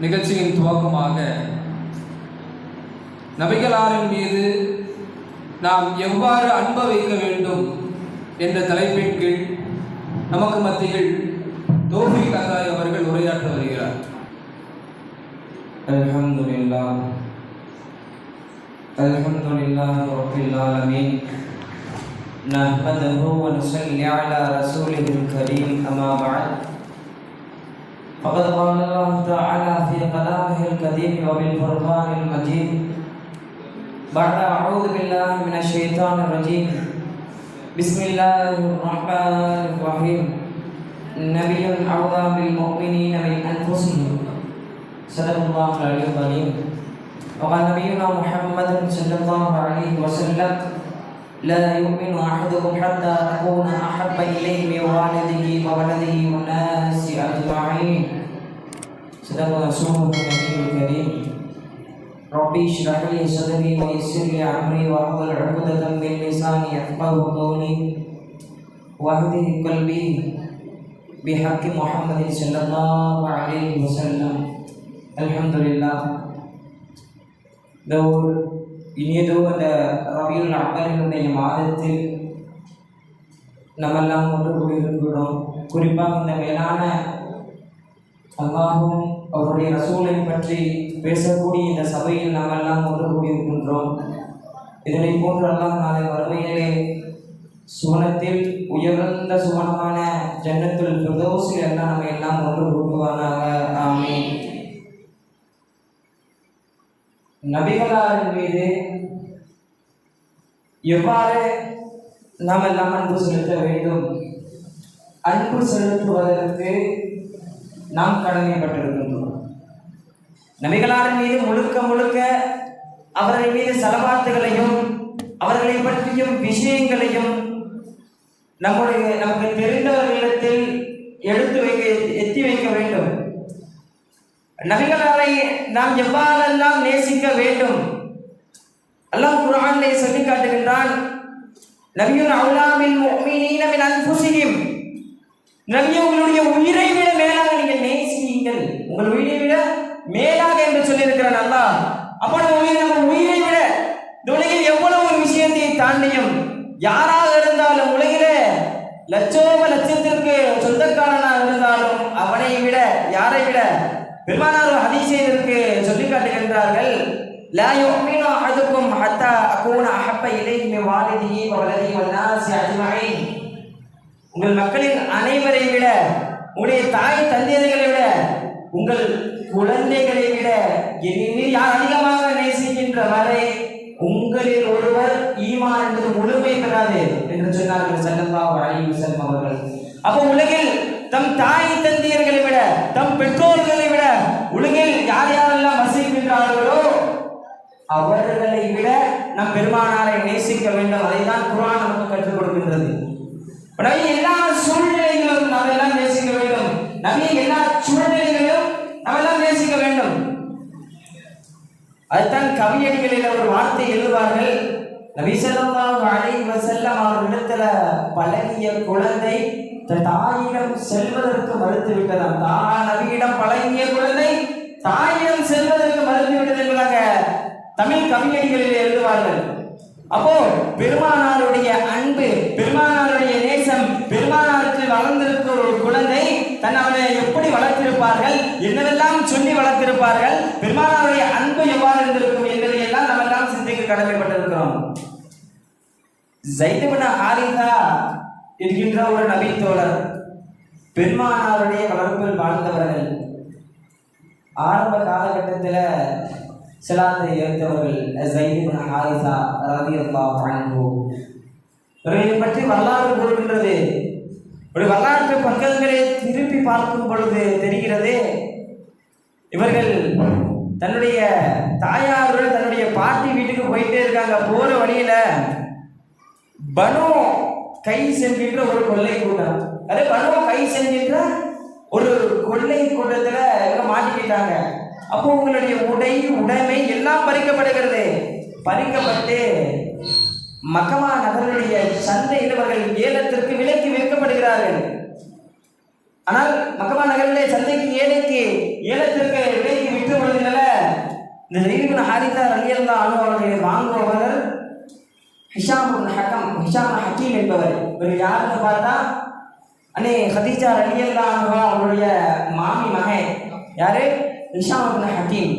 நிகழ்ச்சியின் துவக்கமாக நபிகளாரின் மீது நாம் எவ்வாறு அன்ப வைக்க வேண்டும் என்ற தலைப்பின் கீழ் நமக்கு மத்தியில் தோஃபி கந்தாய் அவர்கள் உரையாற்ற வருகிறார் الحمد لله الحمد لله رب العالمين نحمده ونصلي على رسوله الكريم أما بعد فقد قال الله تعالى في كلامه القديم وبالفرقان المجيد. بعد أعوذ بالله من الشيطان الرجيم. بسم الله الرحمن الرحيم. نبي أوضى بالمؤمنين من أنفسهم. صدق الله العلي العظيم. وقال نبينا محمد صلى الله عليه وسلم لا يؤمن أحدكم حتى أكون أحب إليه من والده وولده والناس أجمعين. صدق رسوله النبي الكريم. ربي اشرح لي صدري ويسر لي أمري واحلل عقدة من لساني يفقهوا قولي. واهدي قلبي بحق محمد صلى الله عليه وسلم. الحمد لله. دور இனியதோ அந்த ரவியுல் அக்பரினுடைய மாதத்தில் நம்மெல்லாம் ஒன்று கூடியிருக்கிறோம் குறிப்பாக இந்த மேலான அல்லாஹும் அவருடைய ரசூலை பற்றி பேசக்கூடிய இந்த சபையில் நாமெல்லாம் ஒன்று கூடியிருக்கின்றோம் இதனை போன்று அல்லாஹ் நாளை வறுமையிலே சுவனத்தில் உயர்ந்த சுவனமான ஜன்னத்தில் பிரதோசில் எல்லாம் நம்ம எல்லாம் ஒன்று கூட்டுவானாக ஆமே நபிகளாரின் மீது எவ்வாறு நாம் எல்லாம் அன்பு செலுத்த வேண்டும்? அன்பு செலுத்துவதற்கு நாம் கடமைப்பட்டிருக்கின்றோம். நபிகளாரின் மீது முழுக்க முழுக்க அவர்கள் மீது செலவாத்துகளையும் அவர்களை பற்றியும் விஷயங்களையும் நம்முடைய நமக்கு தெரிந்தவர்களிடத்தில் எடுத்து வைக்க எத்தி வைக்க வேண்டும். நபிகளாரை நாம் எவ்வாறெல்லாம் நேசிக்க வேண்டும்? அல்லாஹ் குர்ஆனிலே சொல்லி காட்டுகின்றான் நபியுன் அவுலாமில் முஃமினீன மின் அன்ஃபுஸிஹிம் நபியே உங்களுடைய உயிரை விட மேலாக நீங்கள் நேசியுங்கள். உங்கள் உயிரை விட மேலாக என்று சொல்லியிருக்கிறான் அல்லாஹ். அப்போ நம்ம நம்ம உயிரை விட இந்த உலகில் எவ்வளவு ஒரு விஷயத்தை தாண்டியும் யாராக இருந்தாலும் உலகிலே லட்சோப லட்சத்திற்கு சொந்தக்காரனாக இருந்தாலும் அவனை விட யாரை விட பெருமானார் ஹதீஸிற்கு சொல்லி காட்டுகின்றார்கள். لا يؤمن أحدكم حتى أكون أحب إليه من والده وولده والناس أجمعين. உங்கள் மக்களின் அனைவரை விட உங்களுடைய தாய் தந்தையர்களை விட உங்கள் குழந்தைகளை விட என்னை யார் அதிகமாக நேசிக்கின்ற வரை உங்களில் ஒருவர் ஈமான் என்பது முழுமை பெறாது என்று சொன்னார்கள் ஸல்லல்லாஹு அலி வஸல்லம் அவர்கள். அப்போ உலகில் தம் தாய் தந்தையர்களை விட தம் பெற்றோர்களை விட உலகில் அவர்களை விட நம் பெருமானாரை நேசிக்க வேண்டும். அதைதான் குரான் நமக்கு கற்றுக் கொடுக்கின்றது. நபி எல்லா சூழ்நிலைகளும் நாம் எல்லாம் நேசிக்க வேண்டும். நம்ம எல்லா சூழ்நிலைகளிலும் நாம் எல்லாம் நேசிக்க வேண்டும். அதுதான் கவியடிகளில் ஒரு வார்த்தை எழுதுவார்கள். நபி அலை வசல்லம் அவர்களிடத்துல பழகிய குழந்தை தாயிடம் செல்வதற்கு மறுத்து விட்டதாம். தா நபியிடம் பழகிய குழந்தை தாயிடம் செல்வதற்கு மறுத்து விட்டது என்பதாக தமிழ் கவிஞர்களில் எழுதுவார்கள். அப்போ பெருமானாருடைய அன்பு பெருமானாருடைய நேசம் பெருமானாருக்கு வளர்ந்திருக்க ஒரு குழந்தை தன் அவனை எப்படி வளர்த்திருப்பார்கள் என்னவெல்லாம் சொல்லி வளர்த்திருப்பார்கள் பெருமானாருடைய அன்பு எவ்வாறு இருந்திருக்கும் என்பதை எல்லாம் நம்ம எல்லாம் சிந்திக்க கடமைப்பட்டிருக்கிறோம். ஜைதபன ஹாரிதா என்கின்ற ஒரு நபி தோழர் பெருமானாருடைய வளர்ப்பில் வாழ்ந்தவர்கள். ஆரம்ப காலகட்டத்தில் செலாத்தை ஏற்றவர்கள் ஜைதுபன ஹாரிசா அல்லா அன்ஹு. இவர்களை பற்றி வரலாறு கூறுகின்றது. ஒரு வரலாற்று பக்கங்களை திருப்பி பார்க்கும் பொழுது தெரிகிறது இவர்கள் தன்னுடைய தாயாருடன் தன்னுடைய பாட்டி வீட்டுக்கு போயிட்டே இருக்காங்க. போற வழியில பனு கை சென்கின்ற ஒரு கொள்ளை கூட்டம். அதே பனு கை சென்கின்ற ஒரு கொள்ளை கூட்டத்துல மாட்டிக்கிட்டாங்க. அப்போ உங்களுடைய உடை உடைமை எல்லாம் பறிக்கப்படுகிறது. பறிக்கப்பட்டு மக்கமா நகருடைய சந்தையில் அவர்கள் ஏலத்திற்கு விலைக்கு விற்கப்படுகிறார்கள். ஆனால் மக்கமா நகரிலே சந்தைக்கு ஏழைக்கு ஏலத்திற்கு விலைக்கு விற்று பொழுதுனால இந்த ஜெயிபின் ஹாரிதா ரலியல்லா அனு அவர்களை வாங்குபவர் ஹிஷாம் ஹக்கம் ஹிஷாம் ஹக்கீம் என்பவர். இவர் யாருன்னு பார்த்தா அண்ணே ஹதீஜா ரலியல்லா அனுபவா அவருடைய மாமி மகன். யாரு? ஹிஷாம் ஹக்கீம்.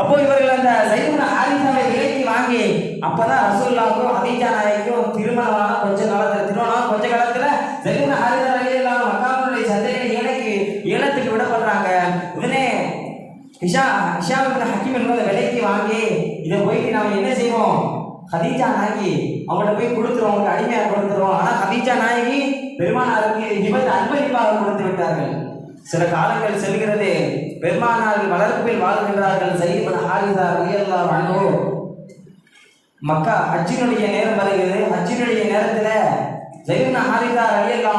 அப்போ இவர்கள் அந்த ஜெயிபின் ஆரிசாவை விலைக்கு வாங்கி அப்பதான் ரசூல்லாவுக்கும் ஹதீஜா நாயக்கும் திருமணமான கொஞ்ச காலத்துல திருமணம் கொஞ்ச காலத்துல ஜெயிபின் ஆரிசா ரலியல்லா மக்காவுடைய சந்தையில ஏழைக்கு ஏலத்துக்கு விடப்படுறாங்க. உடனே ஹிஷா ஹிஷாம் இப்னு ஹக்கீம் என்பதை விலைக்கு வாங்கி இதை போயிட்டு நாம என்ன செய்வோம்? ஹதீஜா நாயகி அவங்கள்ட்ட போய் கொடுத்துருவோம் அவங்களுக்கு அடிமையாக கொடுத்துருவோம் ஆனால் ஹதீஜா நாயகி பெருமானாருக்கு இவர் அன்பளிப்பாக கொடுத்து விட்டார்கள். சில காலங்கள் செல்கிறது பெருமானார்கள் வளர்ப்பில் வாழ்கின்றார்கள். சைபன் ஹாரிதா ரலியல்லா அன்ஹு. மக்கா ஹஜ்ஜினுடைய நேரம் வருகிறது. ஹஜ்ஜினுடைய நேரத்தில் ஜெயின ஹாரிதா ரலியல்லா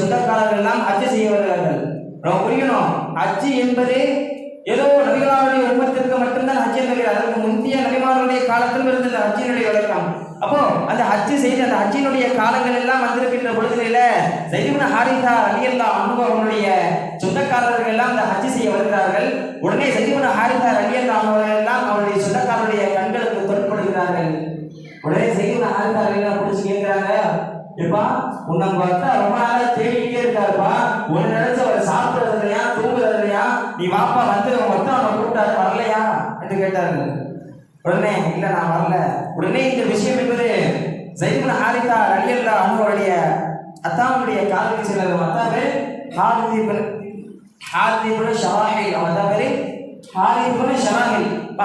சொந்தக்காரர்கள் எல்லாம் ஹஜ்ஜு செய்ய வருகிறார்கள். நம்ம புரியணும் ஹஜ்ஜி என்பது ஏதோ நபிகளாருடைய உம்மத்திற்கு மட்டும்தான் ஹஜ் என்பது. அதற்கு முந்தைய நபிமாருடைய காலத்தில் இருந்த ஹஜ்ஜினுடைய வழக்கம். அப்போ அந்த ஹஜ்ஜு செய்து அந்த ஹஜ்ஜினுடைய காலங்கள் எல்லாம் வந்திருக்கின்ற பொழுதுல ஜெயின ஹாரிதா அலி அல்லா அவனுடைய சொந்தக்காரர்கள் எல்லாம் அந்த ஹஜ்ஜு செய்ய வருகிறார்கள். உடனே ஜெயின ஹாரிதா ரலியல்லா அவர்கள் எல்லாம் அவருடைய சொந்தக்காரருடைய கண்களுக்கு தொட்படுகிறார்கள். உடனே செய்யுங்க ஆள்காரங்க பிடிச்சி கேட்கிறாங்க எப்பா உன்னை பார்த்தா ரொம்ப நாளா தேடிக்கிட்டே இருக்காருப்பா. ஒரு நினைச்சு அவர் சாப்பிடுறது இல்லையா தூங்குறது இல்லையா நீ வாப்பா வந்து மொத்தம் அவனை கூப்பிட்டாரு வரலையா? என்று கேட்டார்கள். உடனே இல்ல நான் வரல. உடனே இந்த விஷயம் என்பது ஜெய்முன் ஹாரிதா ரலியல்லா அனுவருடைய அத்தாவுடைய காதலி சிலர் அத்தாவே ஹாரிதிபன் ஹாரிதிபன் ஷராஹில் அவன் தான் பேரு ஹாரிதிபன் ஷராஹில். இப்போ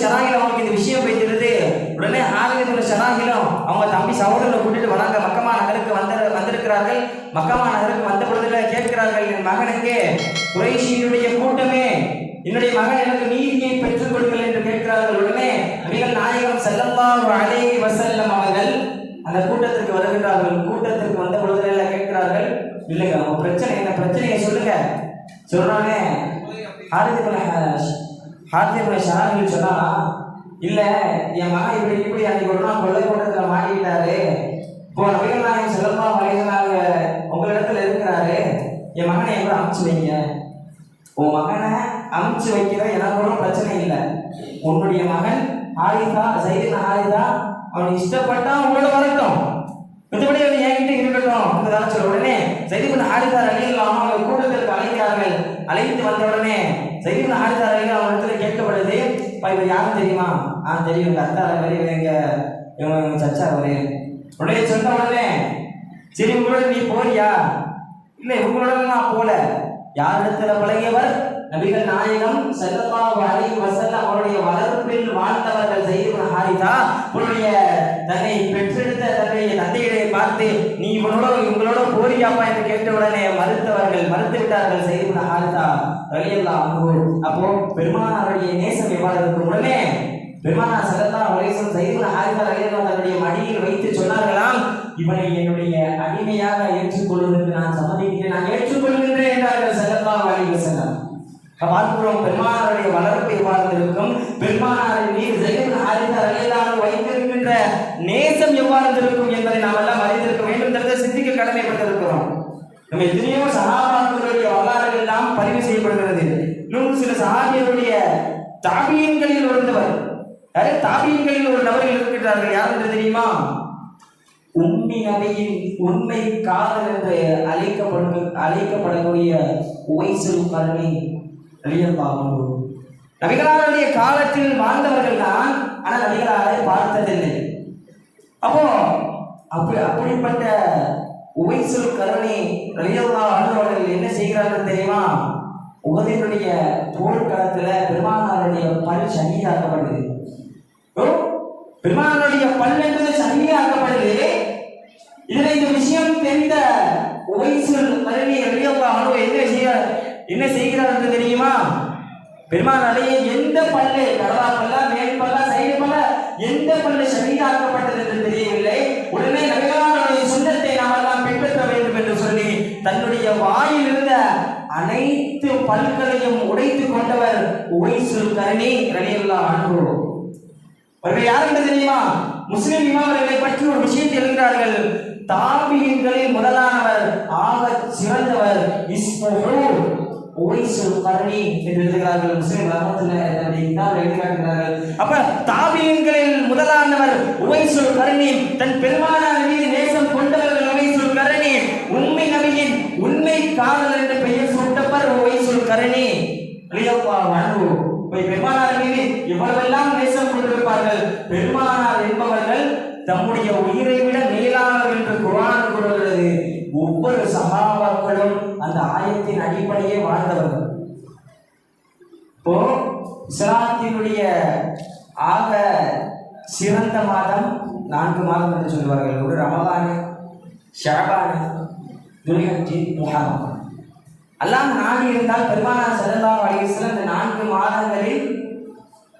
ஷராஹில் அவனுக்கு இந்த விஷயம் போயிட்டு உடனே ஹாரிதிபன் ஷராஹிலும் அவங்க தம்பி சகோதரனை கூட்டிட்டு வராங்க. மக்கமா நகருக்கு வந்த வந்திருக்கிறார்கள். மக்கமா நகருக்கு வந்த பொழுதுல கேட்கிறார்கள் என் மகனுக்கு குறைஷியினுடைய கூட்டமே என்னுடைய மகன் எனக்கு நீதியை பெற்றுக் கொடுங்கள் என்று கேட்கிறார்கள். உடனே நபிகள் நாயகம் ஸல்லல்லாஹு அலை வசல்லம் அவர்கள் அந்த கூட்டத்திற்கு வருகிறார்கள் கூட்டத்திற்கு வந்த பொழுதுல கேட்கிறார்கள் இல்லைங்க உங்க பிரச்சனை என்ன? பிரச்சனையை சொல்லுங்க. சொல்றானே ஹாரிதிபுல ஹாரிதிபுல ஷராஹில் சொன்னா இல்ல என் மகன் இப்படி இப்படி அன்னைக்கு ஒரு நாள் கொள்ளை கூட்டத்துல மாட்டிக்கிட்டாரு. இப்போ நபிகள் நாயகம் செல்லம்மா மலைகளாக உங்களிடத்துல இருக்கிறாரு. என் மகனை எவ்வளோ அமைச்சு வைங்க? உன் மகனை அமுச்சு வைக்கிறோம் எனக்கு ஒன்றும் பிரச்சனை இல்லை. உன்னுடைய மகன் ஹாரிதா சைதின் ஹாரிதா அவன் இஷ்டப்பட்டா உங்களோட வரட்டும். மற்றபடி அவன் என்கிட்ட இருக்கட்டும் என்பதாக சொல்ல. உடனே சைதிபின் ஹாரிதா அலியல்லாம் அவங்க கூட்டத்திற்கு அழைக்கிறார்கள் அழைத்து வந்த உடனே சைதிபின் ஹாரிதா அலிகள் அவன் இடத்துல கேட்கப்படுது "பா, இவர் யாரும் தெரியுமா? ஆ தெரியும். எங்க அத்தா மாதிரி இவங்க எங்க இவங்க எங்க சச்சா அவரு. உடனே சொன்ன உடனே சரி உங்களோட நீ போறியா? இல்லை உங்களோட நான் போல. யாரிடத்துல பழகியவர்? நபிகள் நாயகம் ஸல்லல்லாஹு அலைஹி வஸல்லம் அவருடைய வளர்ப்பில் வாழ்ந்தவர்கள் செய்து ஹாரிதா உன்னுடைய தன்னை பெற்றெடுத்த தன்னுடைய தந்தையை பார்த்து நீ இவனோட இவங்களோட போரியாப்பா என்று கேட்ட உடனே மறுத்தவர்கள் மறுத்து விட்டார்கள் செய்து ஹாரிதா ரலியல்லாஹு அன்ஹு. அப்போ பெருமானாருடைய நேசம் எவ்வாறு இருக்கும் உடனே பெருமானா ஸல்லல்லாஹு அலைஹி வஸல்லம் ஹாரிதா ரலியல்லாஹு தன்னுடைய மடியில் வைத்து சொன்னார்களாம் இவனை என்னுடைய அடிமையாக ஏற்றுக்கொள்வதற்கு நான் சம்மதிக்கிறேன் நான் ஏற்றுக்கொள்கின்றேன் என்றார்கள் ஸல்லல்லாஹு அலைஹி வஸல்லம். பார்க்கிறோம் பெருமானாருடைய வளர்ப்பை வாழ்ந்திருக்கும் இருக்கும் பெருமானாரின் வைத்திருக்கின்ற நேசம் எவ்வாறு இருக்கும் என்பதை நாம் எல்லாம் அறிந்திருக்க வேண்டும் என்றதை சிந்திக்க கடமைப்பட்டிருக்கிறோம். நம்ம எத்தனையோ சகாபாக்களுடைய வரலாறு எல்லாம் பதிவு செய்யப்படுகிறது. இன்னும் சில சகாபியருடைய தாபியன்களில் இருந்தவர் யாரு? தாபியன்களில் ஒரு நபர்கள் இருக்கின்றார்கள். யார் என்று தெரியுமா? உண்மை நபியின் உண்மை காதல் என்று அழைக்கப்படும் அழைக்கப்படக்கூடிய உவைசல் கருணை அழியப்பாகும் நபிகளாருடைய காலத்தில் வாழ்ந்தவர்கள் தான் ஆனால் நபிகளாரை பார்த்ததில்லை. அப்போ அப்படி அப்படிப்பட்ட உவைசல் கருணை ரலியல்லா அவர்கள் என்ன செய்கிறார்கள் தெரியுமா? உகதினுடைய போர்க்களத்தில் பெருமானாருடைய பல் சனியாக்கப்படுது ஓ, பெருமானாருடைய பல் என்பது சனியாக்கப்படுது இதுல இந்த விஷயம் தெரிந்த உவைசல் கருணை ரலியல்லா அலுவ என்ன செய்ய என்ன செய்கிறார் என்று தெரியுமா? பெருமானாருடைய எந்த பல்லு கடலா பல்ல மேல் பல்ல சைடு பல்ல எந்த பல்லு சகிதாக்கப்பட்டது என்று தெரியவில்லை. உடனே நபிகளாருடைய சுண்ணத்தை நாம் எல்லாம் பின்பற்ற வேண்டும் என்று சொல்லி தன்னுடைய வாயில் இருந்த அனைத்து பல்களையும் உடைத்து கொண்டவர் உவைசுல் கரணி ரலியல்லா அன்று அவர்கள் யார் என்று தெரியுமா? முஸ்லிம் இமாமர்களை பற்றி ஒரு விஷயத்தை எழுகிறார்கள் தாபியங்களில் முதலானவர் ஆக சிறந்தவர் இஸ்மஹூர் உவைசுல் கரணி என்று எழுதுகிறார்கள். முஸ்லிம் அப்ப தாபியங்களில் முதலானவர் உவைசுல் கர்ணி தன் பெருமானார் மீது நேசம் கொண்டவர்கள் உவைசுல் கர்ணி உண்மை நபியின் உண்மை காதல் என்று பெயர் சூட்டப்பர் உவைசுல் கர்ணி அழியப்பா அன்பு பெருமானார் மீது எவ்வளவெல்லாம் நேசம் கொண்டிருப்பார்கள் பெருமானார் என்பவர்கள் தம்முடைய உயிரை விட மேலானவர் என்று குரான் கூறுகிறது. ஒவ்வொரு சகாபாக்களும் அந்த ஆயத்தின் அடிப்படையே வாழ்ந்தவர்கள். இப்போ இஸ்லாத்தினுடைய ஆக சிறந்த மாதம் நான்கு மாதம் என்று சொல்வார்கள் ஒரு ரமதானு ஷாபானு துல்ஹஜ்ஜி முஹர்ரம். அல்லாஹ் நாடி இருந்தால் பெருமானார் சரண்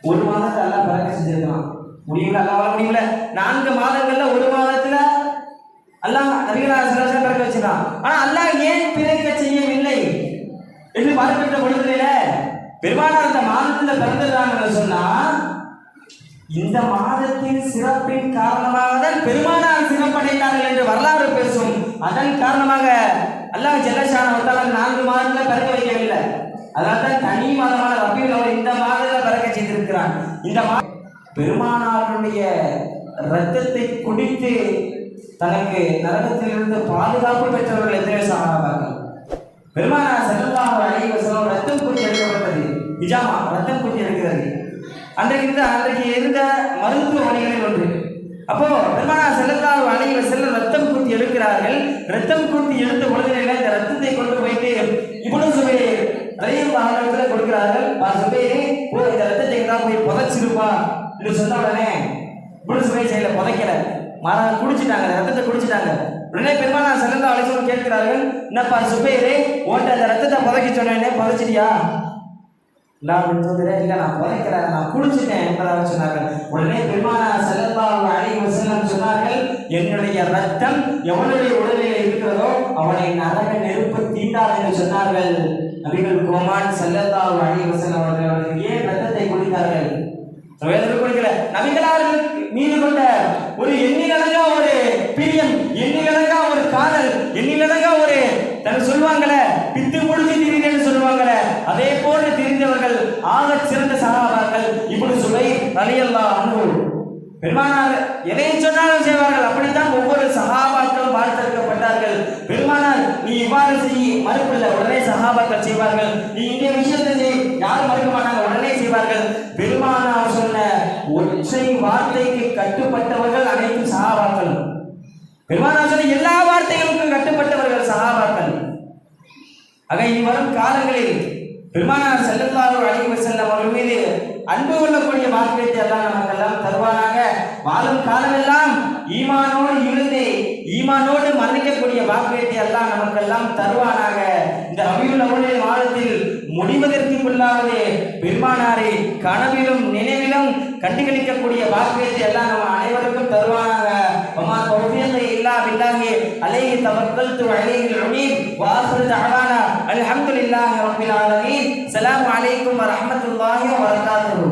ஒரு மாதத்தை எல்லாம் பறக்க செஞ்சிருக்கலாம். முடியல அல்லாஹ் முடியல நான்கு மாதங்கள்ல ஒரு மாதத்துல அல்லாஹ் நபிகளார் ஸல்லல்லாஹு வச்சிருக்கான். ஆனா அல்லாஹ் ஏன் பிறக்க செய்யவில்லை? என்று பார்க்கின்ற பொழுதுல பெருமானார் அந்த மாதத்துல பிறந்திருக்காங்கன்னு சொன்னா இந்த மாதத்தின் சிறப்பின் காரணமாக தான் பெருமானார் சிறப்படைந்தார்கள் என்று வரலாறு பேசும். அதன் காரணமாக அல்லாஹ் ஜெல்லஷான நான்கு மாதத்துல பிறக்க வைக்கவில்லை. அதனால்தான் தனி மாதமான ரபியுல் அவர் இந்த மாதத்துல பிறக்க செய்திருக்கிறார். இந்த மா பெருமானாருடைய ரத்தத்தை குடித்து தனக்கு நரகத்திலிருந்து பாதுகாப்பு பெற்றவர்கள் எத்தனை சகாபாக்கள் பெருமானார் ஸல்லல்லாஹு அலைஹி வஸல்லம் ரத்தம் குத்தி எடுக்கப்பட்டது. நிஜாமா ரத்தம் குத்தி எடுக்கிறது. அன்றைக்கு இருந்த அன்றைக்கு இருந்த மருத்துவமனைகளில் ஒன்று. அப்போ பெருமானா ஸல்லல்லாஹு அலைஹி வஸல்லம் ரத்தம் குத்தி எடுக்கிறார்கள். ரத்தம் குத்தி எடுத்த பொழுதில இந்த ரத்தத்தை கொண்டு போயிட்டு இவ்வளவு சுபைர் ரலியல்லாஹு வாகனத்துல கொடுக்கிறார்கள். பா சுபைரே போ இந்த ரத்தத்தை தான் போய் புதைச்சிருப்பா? என்று சொன்ன உடனே இப்னு சுபைர் செய்யல புதைக்கல. மாறா குடிச்சிட்டாங்க. ரத்தத்தை குடிச்சிட்டாங்க. உடனே பெருமானார் ஸல்லல்லாஹு அலைஹி கேட்கிறார்கள். என்னப்பா சுபைரே ஓட்ட அந்த ரத்தத்தை புதைக்க சொன்னேனே புதைச்சிட்டியா? நான் சொல்லுறேன் இல்லை நான் புதைக்கிறேன் நான் குடிச்சிட்டேன் என்பதாக சொன்னார்கள். உடனே பெருமானார் ஸல்லல்லாஹு அழகி வசனம் சொன்னார்கள் என்னுடைய ரத்தம் எவனுடைய உடலில் இருக்கிறதோ அவனை நரக நெருப்பு தீண்டாது என்று சொன்னார்கள். நபிகள் கோமான் செல்லத்தா அலைஹி வசனம் அவர்கள் ஏன் ரத்தத்தை குடித்தார்கள்? வேதனை குடிக்கல நபிகளால் மீது கொண்ட ஒரு எண்ணிலடங்கா ஒரு பிரியம் எண்ணிலடங்கா ஒரு காதல் எண்ணிலடங்கா ஒரு தன் சொல்லுவாங்கள பித்து முடிஞ்சு திரிந்தேன்னு சொல்லுவாங்கள அதே போல தெரிந்தவர்கள் ஆக சிறந்த சகாபார்கள் இப்படி சுவை நலியல்லா அன்பு பெருமானார் எதை சொன்னாலும் செய்வார்கள் அப்படித்தான் ஒவ்வொரு சகாபாக்களும் வாழ்த்திருக்கப்பட்டார்கள் பெருமானார் இவ்வாறு செய்ய மறுப்பில்லை உடனே சகாபாக்கள் செய்வார்கள். நீ இந்த விஷயத்தை செய். யாரும் மறுக்க மாட்டாங்க? உடனே செய்வார்கள். பெருமானார் சொன்ன ஒற்றை வார்த்தைக்கு கட்டுப்பட்டவர்கள் அனைத்து சகாபாக்கள். பெருமானார் சொன்ன எல்லா வார்த்தைகளுக்கும் கட்டுப்பட்டவர்கள் சகாபாக்கள். ஆக இனி வரும் காலங்களில் பெருமானார் ஸல்லல்லாஹு அழைப்பு வஸல்லம் அவர்கள் மீது அன்பு கொள்ளக்கூடிய வாக்கியத்தை எல்லாம் நமக்கெல்லாம் தருவானாக. வாழும் காலமெல்லாம் ஈமானோடு இருந்து ஈமானோடு மரணிக்கக்கூடிய வாக்கியத்தை எல்லாம் நமக்கெல்லாம் தருவானாக இந்த ரபியுல் அவ்வளின் மாதத்தில் முடிவதற்கு முன்னாலே பெருமானாரை கனவிலும் நினைவிலும் கண்டுகளிக்கக்கூடிய வாக்கியத்தை எல்லாம் நம்ம அனைவருக்கும் தருவானாக وما توفيقي إلا بالله عليه توكلت وعليه العميد وآخر دعوانا الحمد لله رب العالمين السلام عليكم ورحمة الله وبركاته